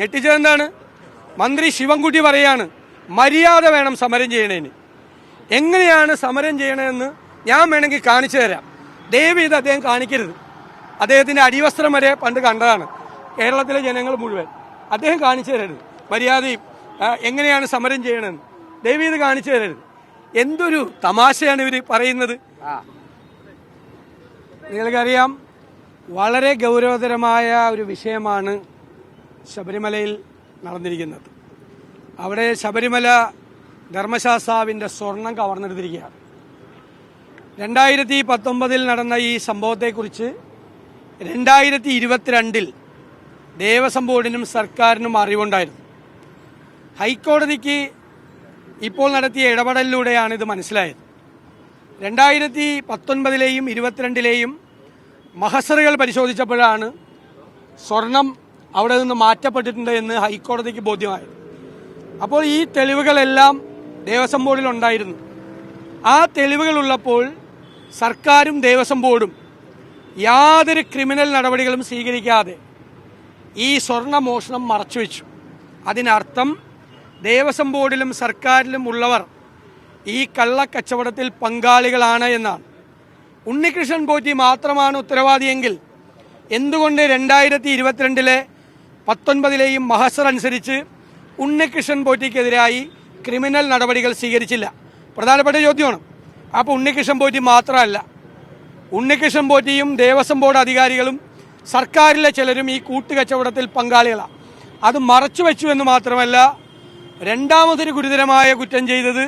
ഞെട്ടിച്ചതെന്താണ് മന്ത്രി ശിവൻകുട്ടി പറയാണ് മര്യാദ വേണം സമരം ചെയ്യണേന്. എങ്ങനെയാണ് സമരം ചെയ്യണമെന്ന് ഞാൻ വേണമെങ്കിൽ കാണിച്ചു തരാം. ദയവ് ചെയ്ത് അദ്ദേഹം കാണിക്കരുത്. അദ്ദേഹത്തിന്റെ അടിവസ്ത്രം വരെ പണ്ട് കണ്ടതാണ്. കേരളത്തിലെ ജനങ്ങൾ മുഴുവൻ. അദ്ദേഹം കാണിച്ചു തരരുത്. മര്യാദയും എങ്ങനെയാണ് സമരം ചെയ്യണമെന്ന് ദയവ് ചെയ്ത് കാണിച്ചു തരരുത്. എന്തൊരു തമാശയാണ് ഇവർ പറയുന്നത്. നിങ്ങൾക്കറിയാം വളരെ ഗൗരവതരമായ ഒരു വിഷയമാണ് ശബരിമലയിൽ നടന്നിരിക്കുന്നത്. അവിടെ ശബരിമല ധർമ്മശാസ്താവിന്റെ സ്വർണം കവർന്നെടുത്തിരിക്കുകയാണ്. രണ്ടായിരത്തി പത്തൊമ്പതിൽ നടന്ന ഈ സംഭവത്തെക്കുറിച്ച് രണ്ടായിരത്തി ഇരുപത്തിരണ്ടിൽ ദേവസ്വം ബോർഡിനും സർക്കാരിനും അറിവുണ്ടായിരുന്നു. ഹൈക്കോടതിക്ക് ഇപ്പോൾ നടത്തിയ ഇടപെടലിലൂടെയാണ് ഇത് മനസ്സിലായത്. രണ്ടായിരത്തി പത്തൊൻപതിലെയും ഇരുപത്തിരണ്ടിലെയും മഹസറുകൾ പരിശോധിച്ചപ്പോഴാണ് സ്വർണം അവിടെ നിന്ന് മാറ്റപ്പെട്ടിട്ടുണ്ട് എന്ന് ഹൈക്കോടതിക്ക് ബോധ്യമായി അപ്പോൾ ഈ തെളിവുകളെല്ലാം ദേവസ്വം ബോർഡിൽ ഉണ്ടായിരുന്നു. ആ തെളിവുകളുള്ളപ്പോൾ സർക്കാരും ദേവസ്വം ബോർഡും യാതൊരു ക്രിമിനൽ നടപടികളും സ്വീകരിക്കാതെ ഈ സ്വർണ മോഷണം മറച്ചുവെച്ചു. അതിനർത്ഥം ദേവസ്വം ബോർഡിലും സർക്കാരിലും ഉള്ളവർ ഈ കള്ളക്കച്ചവടത്തിൽ പങ്കാളികളാണ് എന്നാണ്. ഉണ്ണികൃഷ്ണൻ പോറ്റി മാത്രമാണ് ഉത്തരവാദിയെങ്കിൽ എന്തുകൊണ്ട് രണ്ടായിരത്തി ഇരുപത്തിരണ്ടിലെ പത്തൊൻപതിലെയും മഹസർ അനുസരിച്ച് ഉണ്ണികൃഷ്ണൻ പോറ്റിക്കെതിരായി ക്രിമിനൽ നടപടികൾ സ്വീകരിച്ചില്ല. പ്രധാനപ്പെട്ട ചോദ്യമാണ്. അപ്പോൾ ഉണ്ണികൃഷ്ണൻ പോറ്റി മാത്രമല്ല ഉണ്ണികൃഷ്ണൻ പോറ്റിയും ദേവസ്വം ബോർഡ് അധികാരികളും സർക്കാരിലെ ചിലരും ഈ കൂട്ടുകച്ചവടത്തിൽ പങ്കാളികളാണ്. അത് മറച്ചു വെച്ചു എന്ന് മാത്രമല്ല രണ്ടാമതൊരു ഗുരുതരമായ കുറ്റം ചെയ്തത്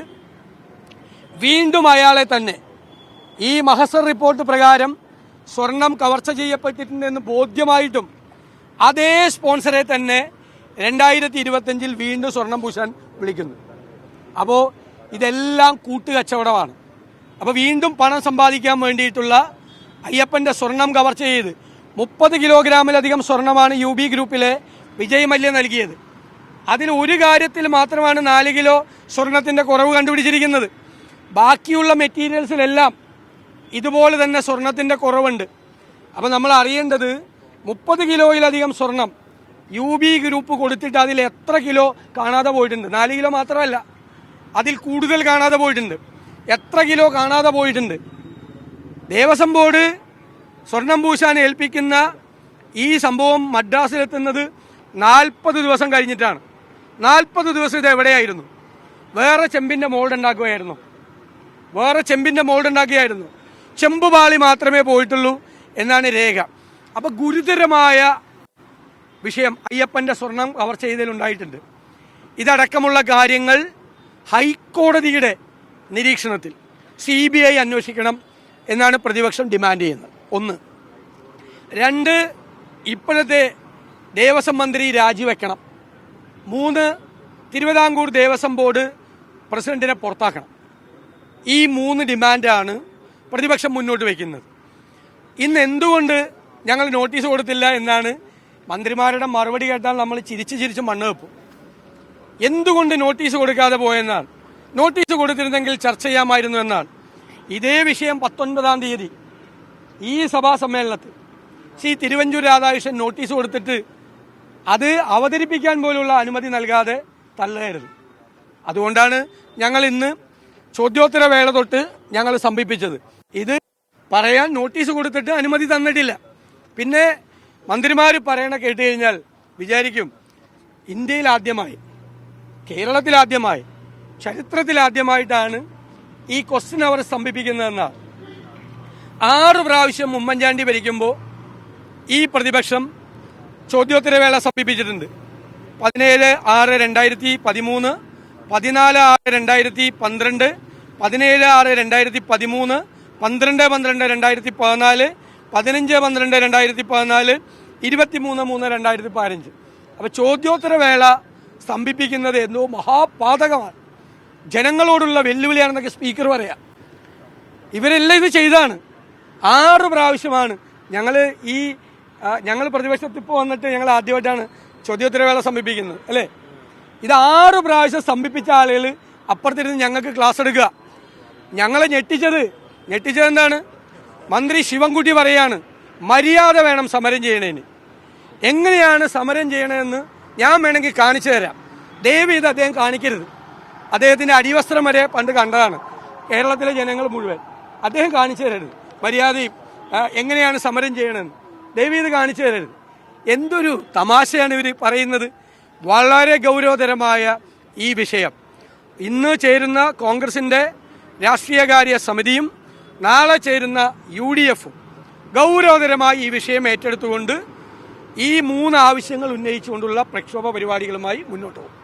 വീണ്ടും അയാളെ തന്നെ. ഈ മഹസർ റിപ്പോർട്ട് പ്രകാരം സ്വർണം കവർച്ച ചെയ്യപ്പെട്ടിട്ടുണ്ടെന്ന് ബോധ്യമായിട്ടും അതേ സ്പോൺസറെ തന്നെ രണ്ടായിരത്തി ഇരുപത്തഞ്ചിൽ വീണ്ടും സ്വർണം പൂശാൻ വിളിക്കുന്നു. അപ്പോൾ ഇതെല്ലാം കൂട്ടുകച്ചവടമാണ്. അപ്പോൾ വീണ്ടും പണം സമ്പാദിക്കാൻ വേണ്ടിയിട്ടുള്ള അയ്യപ്പന്റെ സ്വർണം കവർച്ച ചെയ്ത് മുപ്പത് കിലോഗ്രാമിലധികം സ്വർണമാണ് യു ബി ഗ്രൂപ്പിലെ വിജയ് മല്യ നൽകിയത്. അതിൽ ഒരു കാര്യത്തിൽ മാത്രമാണ് നാല് കിലോ സ്വർണത്തിന്റെ കുറവ് കണ്ടുപിടിച്ചിരിക്കുന്നത്. ബാക്കിയുള്ള മെറ്റീരിയൽസിലെല്ലാം ഇതുപോലെ തന്നെ സ്വർണത്തിന്റെ കുറവുണ്ട്. അപ്പോൾ നമ്മൾ അറിയേണ്ടത് മുപ്പത് കിലോയിലധികം സ്വർണം യു ബി ഗ്രൂപ്പ് കൊടുത്തിട്ട് അതിൽ എത്ര കിലോ കാണാതെ പോയിട്ടുണ്ട്? നാല് കിലോ മാത്രമല്ല. അതിൽ കൂടുതൽ കാണാതെ പോയിട്ടുണ്ട്. എത്ര കിലോ കാണാതെ പോയിട്ടുണ്ട്? ദേവസ്വം ബോർഡ് സ്വർണം പൂശാൻ ഏൽപ്പിക്കുന്ന ഈ സംഭവം മദ്രാസിലെത്തുന്നത് നാൽപ്പത് ദിവസം കഴിഞ്ഞിട്ടാണ്. നാൽപ്പത് ദിവസം ഇത് എവിടെയായിരുന്നു? വേറെ ചെമ്പിന്റെ മോൾഡ് ഉണ്ടാക്കുകയായിരുന്നു. വേറെ ചെമ്പിന്റെ മോൾഡ് ഉണ്ടാക്കിയായിരുന്നു ചെമ്പുപാളി മാത്രമേ പോയിട്ടുള്ളൂ എന്നാണ് രേഖ. അപ്പൊ ഗുരുതരമായ വിഷയം അയ്യപ്പന്റെ സ്വർണം കവർ ചെയ്തതിലുണ്ടായിട്ടുണ്ട്. ഇതടക്കമുള്ള കാര്യങ്ങൾ ഹൈക്കോടതിയുടെ നിരീക്ഷണത്തിൽ സി ബി ഐ അന്വേഷിക്കണം എന്നാണ് പ്രതിപക്ഷം ഡിമാൻഡ് ചെയ്യുന്നത്. ഒന്ന് രണ്ട് ഇപ്പോഴത്തെ ദേവസ്വം മന്ത്രി രാജിവെക്കണം. മൂന്ന് തിരുവിതാംകൂർ ദേവസ്വം ബോർഡ് പ്രസിഡന്റിനെ പുറത്താക്കണം. ഈ മൂന്ന് ഡിമാൻഡാണ് പ്രതിപക്ഷം മുന്നോട്ട് വയ്ക്കുന്നത്. ഇന്ന് എന്തുകൊണ്ട് ഞങ്ങൾ നോട്ടീസ് കൊടുത്തില്ല എന്നാണ് മന്ത്രിമാരുടെ മറുപടി കേട്ടാൽ നമ്മൾ ചിരിച്ച് ചിരിച്ച് മണ്ണ് വെപ്പും എന്തുകൊണ്ട് നോട്ടീസ് കൊടുക്കാതെ പോയെന്നാണ്? നോട്ടീസ് കൊടുത്തിരുന്നെങ്കിൽ ചർച്ച ചെയ്യാമായിരുന്നു എന്നാണ്. ഇതേ വിഷയം പത്തൊൻപതാം തീയതി ഈ സഭാ സമ്മേളനത്തിൽ ശ്രീ തിരുവഞ്ചൂർ രാധാകൃഷ്ണൻ നോട്ടീസ് കൊടുത്തിട്ട് അത് അവതരിപ്പിക്കാൻ പോലുള്ള അനുമതി നൽകാതെ തള്ളരുത് അതുകൊണ്ടാണ് ഞങ്ങൾ ഇന്ന് ചോദ്യോത്തര വേള തൊട്ട് ഞങ്ങൾ സംഭിപ്പിച്ചത് ഇത് പറയാൻ നോട്ടീസ് കൊടുത്തിട്ട് അനുമതി തന്നിട്ടില്ല. പിന്നെ മന്ത്രിമാർ പറയണ കേട്ട് കഴിഞ്ഞാൽ വിചാരിക്കും ഇന്ത്യയിൽ ആദ്യമായി കേരളത്തിൽ ആദ്യമായി ചരിത്രത്തിൽ ആദ്യമായിട്ടാണ് ഈ ക്വസ്റ്റ്യൻ അവർ സ്തംഭിപ്പിക്കുന്നതെന്നാണ് ആറ് പ്രാവശ്യം ഉമ്മൻചാണ്ടി ഭരിക്കുമ്പോൾ ഈ പ്രതിപക്ഷം ചോദ്യോത്തരവേള സമീപിച്ചിട്ടുണ്ട്. പതിനേഴ് ആറ് രണ്ടായിരത്തി പതിമൂന്ന് പതിനാല് ആറ് രണ്ടായിരത്തി പന്ത്രണ്ട് പതിനേഴ് ആറ് രണ്ടായിരത്തി പതിമൂന്ന് പന്ത്രണ്ട് പന്ത്രണ്ട് രണ്ടായിരത്തി പതിനാല് പതിനഞ്ച് പന്ത്രണ്ട് രണ്ടായിരത്തി പതിനാല് ഇരുപത്തി മൂന്ന് രണ്ടായിരത്തി പതിനഞ്ച്. അപ്പോൾ ചോദ്യോത്തരവേള സ്തംഭിപ്പിക്കുന്നത് എന്തോ മഹാപാതകമാണ്. ജനങ്ങളോടുള്ള വെല്ലുവിളിയാണെന്നൊക്കെ സ്പീക്കർ പറയാം. ഇവരെല്ലാം ഇത് ചെയ്താണ്. ആറ് പ്രാവശ്യമാണ് ഞങ്ങൾ ഈ ഞങ്ങൾ പ്രതിപക്ഷത്ത് ഇപ്പോൾ വന്നിട്ട് ഞങ്ങൾ ആദ്യമായിട്ടാണ് ചോദ്യോത്തരവേള സമീപിക്കുന്നത് അല്ലേ? ഇത് ആറ് പ്രാവശ്യം സ്തംഭിപ്പിച്ച ആളുകൾ അപ്പുറത്തിരുന്ന് ഞങ്ങൾക്ക് ക്ലാസ് എടുക്കുക. ഞങ്ങളെ ഞെട്ടിച്ചത് ഞെട്ടിച്ചത് എന്താണ്? മന്ത്രി ശിവൻകുട്ടി പറയാണ് മര്യാദ വേണം സമരം ചെയ്യണേന്. എങ്ങനെയാണ് സമരം ചെയ്യണമെന്ന് ഞാൻ വേണമെങ്കിൽ കാണിച്ചു തരാം. ദയവ് ഇത് അദ്ദേഹം കാണിക്കരുത്. അദ്ദേഹത്തിന്റെ അടിവസ്ത്രം വരെ പണ്ട് കണ്ടതാണ്. കേരളത്തിലെ ജനങ്ങൾ മുഴുവൻ. അദ്ദേഹം കാണിച്ചു തരരുത്. മര്യാദയും എങ്ങനെയാണ് സമരം ചെയ്യണമെന്ന് ദയവ് ഇത് കാണിച്ചു തരരുത്. എന്തൊരു തമാശയാണ് ഇവർ പറയുന്നത്. വളരെ ഗൗരവതരമായ ഈ വിഷയം. ഇന്ന് ചേരുന്ന കോൺഗ്രസിന്റെ രാഷ്ട്രീയകാര്യ സമിതിയും നാളെ ചേരുന്ന യു ഡി എഫും ഗൗരവതരമായി ഈ വിഷയം ഏറ്റെടുത്തുകൊണ്ട് ഈ മൂന്ന് ആവശ്യങ്ങൾ ഉന്നയിച്ചുകൊണ്ടുള്ള പ്രക്ഷോഭ പരിപാടികളുമായി മുന്നോട്ട് പോകും.